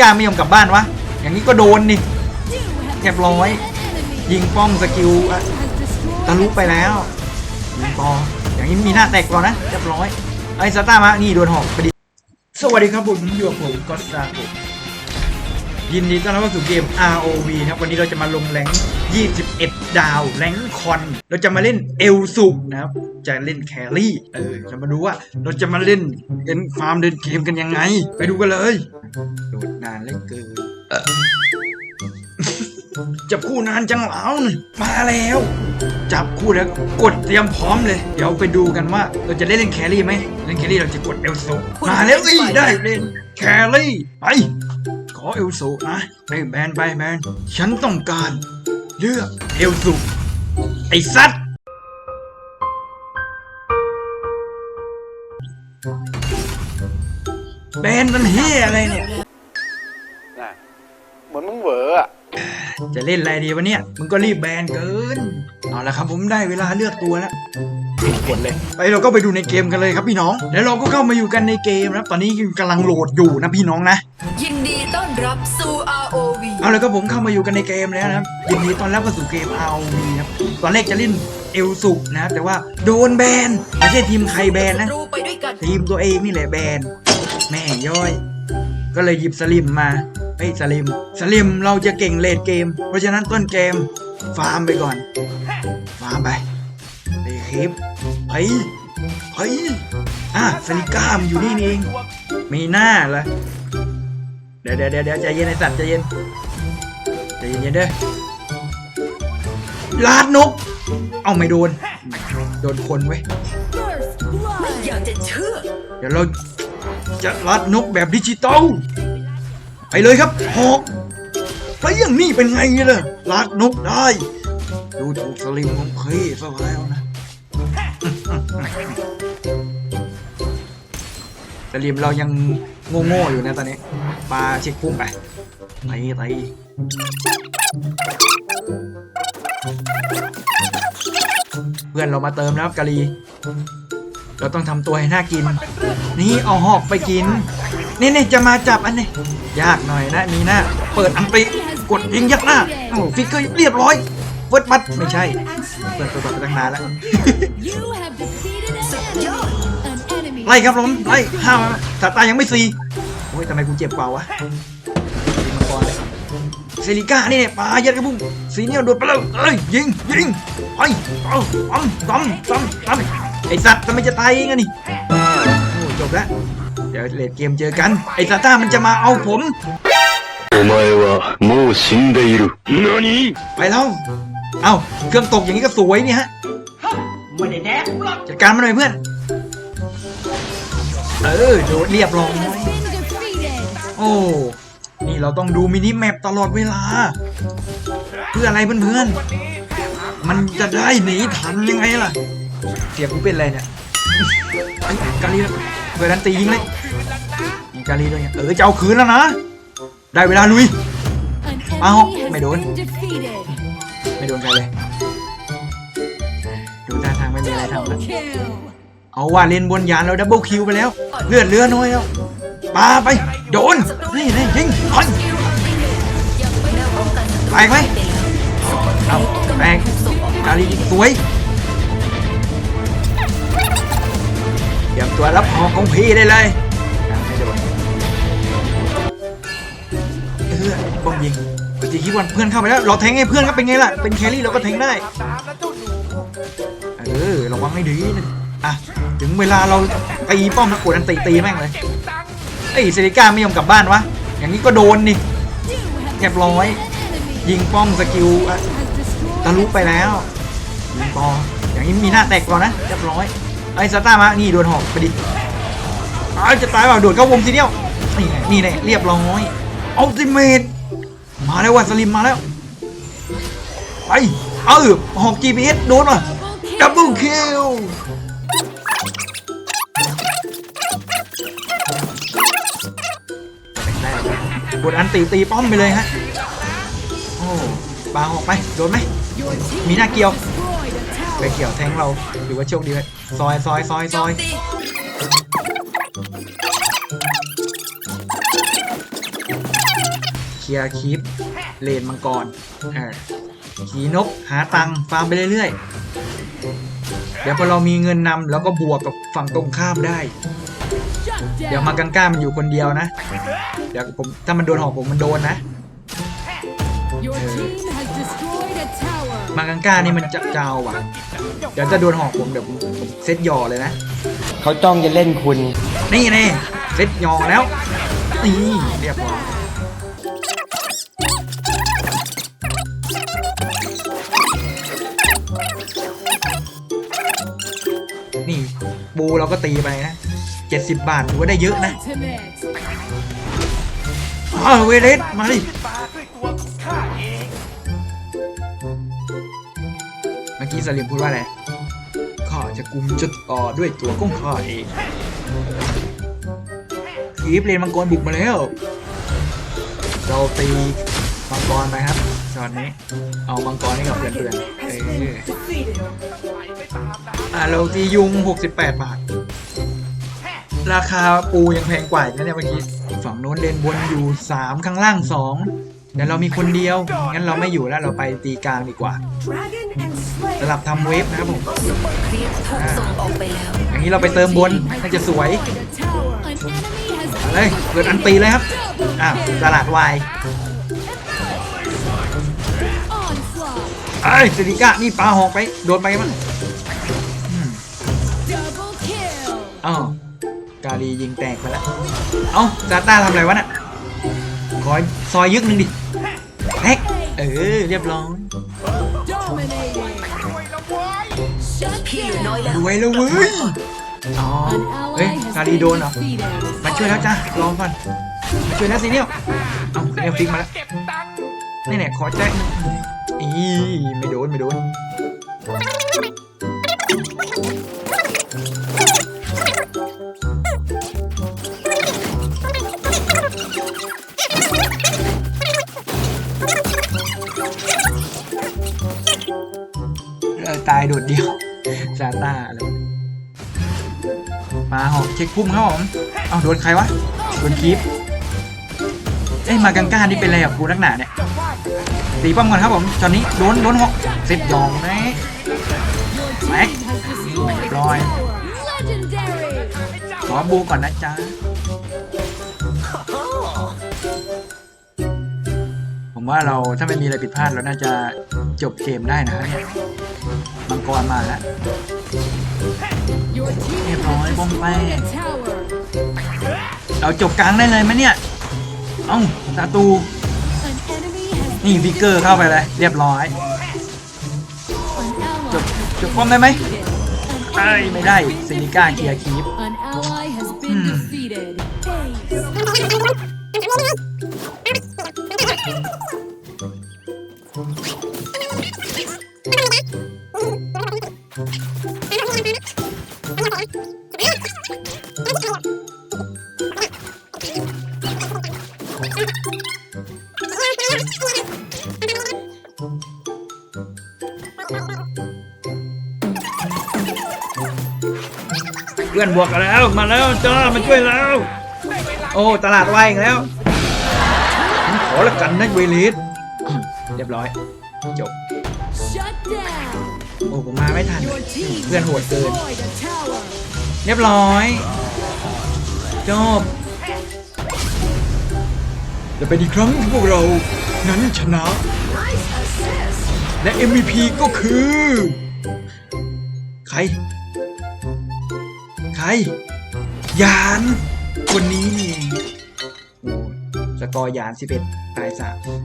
กล้าไม่ยอมกลับบ้านวะ อย่างนี้ก็โดนนี่เรียบร้อย ยิงป้อมสกิลอะทะลุไปแล้ว ยิงปออย่างนี้มีหน้าแตกก่อนนะเรียบร้อย ไอ้สตาร์มา นี่โดนหอกพอดี สวัสดีครับผมอยู่กับผมก็สตาร์ผมยินดีต้อนรับเข้าสู่เกม ROV นะครับ วันนี้เราจะมาลงแรง21 ดาว แรงคอน เราจะมาเล่นเอลสุกนะครับ จะเล่นแครี่ เออ จะมาดูว่า เราจะมาเล่นเอ็นฟาร์มเดินเกมกันยังไง ไปดูกันเลย โดดนานเหลือเกินเอ่อจับคู่นานจังเหลาเนี่ยมาแล้ว จับคู่แล้วกดเตรียมพร้อมเลย เดี๋ยวไปดูกันว่า เราจะได้เล่นแครี่ไหมเล่นแครี่เราจะกดเอลโซมาแล้วอีได้เล่นแครี่ไปขอเอลโซนะไปแบนไปแบนฉันต้องการเลือกเอลโซไอ้สัตว์ แบนมันเฮียอะไรเนี่ย น่ะเหมือนมึงเหวออะจะเล่นอะไรดีวะเนี่ย มึงก็รีบแบนเกิน เอาละครับผมได้เวลาเลือกตัวแล้วกดเลย ไปเราก็ไปดูในเกมกันเลยครับพี่น้อง แล้วเราก็เข้ามาอยู่กันในเกมนะครับ ตอนนี้กำลังโหลดอยู่นะพี่น้องนะ ยินดีต้อนรับสู่ ROV เอาเลยครับผมเข้ามาอยู่กันในเกมแล้วนะครับ ยินดีต้อนรับเข้าสู่เกม ROV ครับ ตอนแรกจะเล่นเอลสุนะครับแต่ว่าโดนแบน ไม่ใช่ทีมใครแบนนะ รู้ไปด้วยกัน ทีมตัวเองนี่แหละแบน แม่ย่อย ก็เลยหยิบสลิมมาเฮ้ยสลิม สลิมเราจะเก่งเลดเกม เพราะฉะนั้นต้นเกม ฟาร์มไปก่อน ฟาร์มไปไอ้คลิปเฮ้ยเฮ้ยอะสลิก้ามนอยู่นี่นี่เอง มีหน้าเหรอเดี๋ยวเดี๋ยวเดี๋ยวเดี๋ยวใจเย็นไอ้สัตว์ใจเย็นใจเย็นเย็นๆเด้อลาดนก เอาไม่โดน โดนคนไว้ยไม่อยากจะเชื่อเดี๋ยวเรา จะรัดนกแบบดิจิตอลไปเลยครับหอกไปอย่างนี้เป็นไงล่ะรัดนกได้ ดูถูกสลิมของเพซะแล้วนะสลิมเรายังโง่ๆอยู่นะตอนนี้ปลาเช็คพุ่งไปไปไปเพื่อนเรามาเติมแล้วครับกะลี เราต้องทำตัวให้น่ากิน นี่เอาหอกไปกิน นี่นี่จะมาจับอันนี้ ยากหน่อยนะนี่นะ เปิดอันติกดยิงยัดหน้าโอ้ฟิกเกอร์เรียบร้อยเฟิร์สบัตไม่ใช่ เปิดตัวไปตั้งนานแล้วไล่ครับผมไล่ห้ามสาตายังไม่ซีโอ้ยทำไมกูเจ็บเปล่าวะมังกรเลยเซริก้านี่เนี่ยปลายัดกระบุ้งสีเนี่ยโดดไปเลยเอ้ยยิงยิงไอ้เอาต้อมต้อมต้อมต้อมไอสัตว์ทำไมจะตายเองอะนี่ จบแล้วเดี๋ยวเลดเกมเจอกัน ไอซาต้ามันจะมาเอาผม お前はもう死んでいる。何 ไปแล้วเอ้าเครื่องตกอย่างนี้ก็สวยนี่ฮะจัดการมันหน่อยเพื่อน เออโดดเรียบร้อย Has been defeated. โอ้ นี่เราต้องดูมินิแมปตลอดเวลา เพื่ออะไรเพื่อนๆ มันจะได้หนีทันยังไงล่ะ เสียกูเป็นอะไรเนี่ยไอ้ยกาลี เพื่อนตียิงเลยมีกาลีด้วยไงเออจะเอาคืนแล้วนะ ได้เวลาลุย An Ow, enemy has mày đuổi. been defeated. ไม่โดนใครเลย ดูท่าทางไม่มีอะไรทำแล้วเอาว่าเลนบนยานเราดับเบิลคิวไปแล้ว เลือดเลือน้อยแล้วปาไป โดน นี่นี่ยิงพันแตกไหมเอาแตกกาลีสวย เตรียมตัวรับหอกของพี่ได้เลยไม่โดนเออบ้องยิงปฏิคิดวันเพื่อนเข้าไปแล้ว เราแทงให้เพื่อนก็เป็นไงล่ะ เป็นแครี่เราก็แทงได้ เออระวังให้ดีนะอะ ถึงเวลาเราตีป้อมแล้วกดอันตีตีแม่งเลยเอ้เซริก้าไม่ยอมกลับบ้านวะ อย่างนี้ก็โดนนี่เรียบร้อย ยิงป้อมสกิลอะ has destroyed ทะลุไปแล้วยิงปออย่างนี้มีหน้าแตกก่อนนะเรียบร้อย ไอ้สตาร์มา นี่โดนหอกไปดิอ้จะตายเปล่าโดดเข้าวงทีเดียว นี่ไงนี่แหละเรียบร้อยอัลติเมทมาแล้วว่ะสลิมมาแล้ว ไป เออหอก GPS โดนว่ะดับเบิลคิวกดอันตีตีป้อมไปเลยฮะ โอ้ปาออกไป โดนไหม มีหน้าเกี่ยว ไปเกี่ยวแทงเราหรือว่าโชคดีไหม ซอยซอยซอยซอยตีเคลียร์คลิปเลนมังกรเออขี่นกหาตังค์ฟาร์มไปเรื่อยๆ เดี๋ยวพอเรามีเงินนำแล้วก็บวกกับฝั่งตรงข้ามได้ Shut เดี๋ยว down. มากังก้ามันอยู่คนเดียวนะ เดี๋ยวผมถ้ามันโดนหอกผมมันโดนนะ มากังก้านี่มันจะเจ้าว่ะ เดี๋ยวจะโดนหอกผมเดี๋ยวผมผมเซตหยอเลยนะ เขาจ้องจะเล่นคุณ นี่นี่เซตหยอแล้วนี่เรียบร้อยนี่บูเราก็ตีไปนะ70บาทถือว่าได้เยอะนะ Ultimate. อ้าวเวเลสมาดิ มื่อกี้สลิมพูดว่าอะไรข้าจะกุมจุดต่อด้วยตัวของข้าเองคีฟเลนมังกรบุกมาแล้ว เราตีมังกรไปครับช็อตนี้ เอามังกรให้กับเพื่อนๆเอออะเราตียุง 68 บาท ราคาปูยังแพงกว่าอีกนะเนี่ยเมื่อกี้ ฝั่งโน้นเลนบนอยู่ 3 ข้างล่าง 2 แต่เรามีคนเดียว งั้นเราไม่อยู่แล้วเราไปตีกลางดีกว่า สลับทำเวฟนะครับผมคลิปถูกส่งออกไปแล้วอย่างนี้เราไปเติมบนน่าจะสวย An enemy has เลยเปิดอันตีเลยครับอ้าวตลาดวาย onslaught. ไอ้ยสิริกะนี่ปลาหอกไป โดนไปมั้งอืม Double kill. อ้าวกาลียิงแตกไปแล้ว เอ้าซาต้าทำอะไรวะน่ะขอซอยยึกหนึ่งดิแฮกเออ เรียบร้อย Dominating. Shut พี่เหลือน้อย down. แล้วรวยแล้วเว้ยอ๋อ An เฮ้ย ally กา has ลี been โดนเหรอ defeated. มาช่วยแล้วจ้ะรอก่อนมาช่วยแล้วสิเนี่ยเอ้าซีเนียลฟิกมาแล้วเก็บตังค์นี่เนี่ยขอแจ้งอีไม่โดนไม่โดนเออตายโดดเดียว ซาต้าอะไรมาหอกเช็คพุ่มครับผมเอาโดนใครวะโดนคีฟเอ้ยมากังก้านี่เป็นอะไรกับกูนักหนาเนี่ยตีป้อมก่อนครับผมตอนนี้โดนโดนหกเสร็จยองนะ Your Mac. team has destroyed a Rồi. tower. Legendary. ขอบูก่อนนะจ๊ะผมว่าเราถ้าไม่มีอะไรผิดพลาดเราน่าจะจบเกมได้นะเนี่ย มังกรมาแล้ว Your team Em has nói bom destroyed bay. a tower. เราจบกลางได้เลยไหมเนี่ยเอ้าตาตู An enemy has นี่ฟิกเกอร์เข้าไปเลยเรียบร้อย an จบ ally. จบป้อมได้ไหม defeated. ไอ้ยไม่ได้เซนิก้าเคลียร์คีฟ พื่อนบวกกันแล้ว มาแล้วจ้ามาช่วยแล้ว โอ้ตลาดวายอีกแล้วขอละกันนะเวลิสเรียบร้อยจบโอ้ผมมาไม่ทันเพื่อนโหดเกิน เรียบร้อยจบจะเป็นอีกครั้งที่พวกเรานั้นชนะ และ MVP ก็คือ ใคร ยาน คนนี้นี่เองโอ้สกอร์ยาน 11ตาย3